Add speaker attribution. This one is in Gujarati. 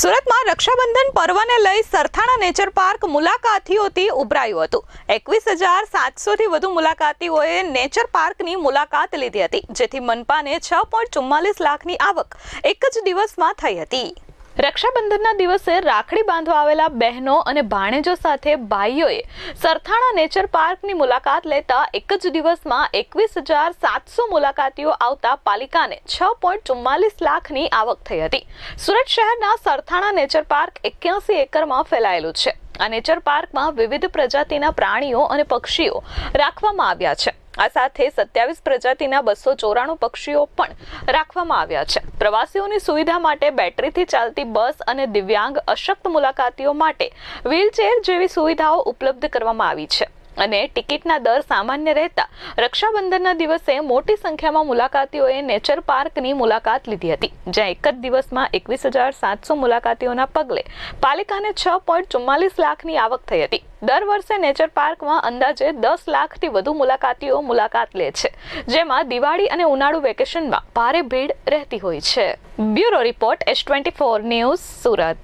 Speaker 1: સુરતમાં રક્ષાબંધન પર્વને લઈ સરથાણા નેચર પાર્ક મુલાકાતીઓથી ઉભરાયું હતું. એકવીસ હજાર સાતસોથી વધુ મુલાકાતીઓએ નેચર પાર્કની મુલાકાત લીધી હતી, જેથી મનપાને છ પોઈન્ટ ચુમ્માલીસ લાખની આવક એક જ દિવસમાં થઈ હતી. રક્ષાબંધનના દિવસે રાખડી બાંધવા આવેલા બહેનો અને ભાણેજો સાથે ભાઈઓએ સરથાણા નેચર પાર્કની મુલાકાત લેતા એક જ દિવસમાં એકવીસ હજાર સાતસો મુલાકાતીઓ આવતા પાલિકાને છ પોઈન્ટ ચુમ્માલીસ લાખની આવક થઈ હતી. સુરત શહેરના સરથાણા નેચર પાર્ક એક્યાસી એકરમાં ફેલાયેલું છે. આ નેચર પાર્કમાં વિવિધ પ્રજાતિના પ્રાણીઓ અને પક્ષીઓ રાખવામાં આવ્યા છે. આ સાથે સત્યાવીસ પ્રજાતિના બસો ચોરાણું પક્ષીઓ પણ રાખવામાં આવ્યા છે. પ્રવાસીઓની સુવિધા માટે બેટરીથી ચાલતી બસ અને દિવ્યાંગ અશક્ત મુલાકાતીઓ માટે વ્હીલચેર જેવી સુવિધાઓ ઉપલબ્ધ કરવામાં આવી છે. અને ટિકિટના દર સામાન્ય રહેતા રક્ષાબંધનના દિવસે મોટી સંખ્યામાં મુલાકાતીઓએ નેચર પાર્કની મુલાકાત લીધી હતી, જ્યાં એક જ દિવસમાં એકવીસ હજાર સાતસો મુલાકાતીઓના પગલે પાલિકાને છ પોઈન્ટ ચુમ્માલીસ લાખની આવક થઈ હતી. દર વર્ષે નેચર પાર્કમાં અંદાજે દસ લાખથી વધુ મુલાકાતીઓ મુલાકાત લે છે, જેમાં દિવાળી અને ઉનાળુ વેકેશનમાં ભારે ભીડ રહેતી હોય છે. Bureau report S twenty four news Surat.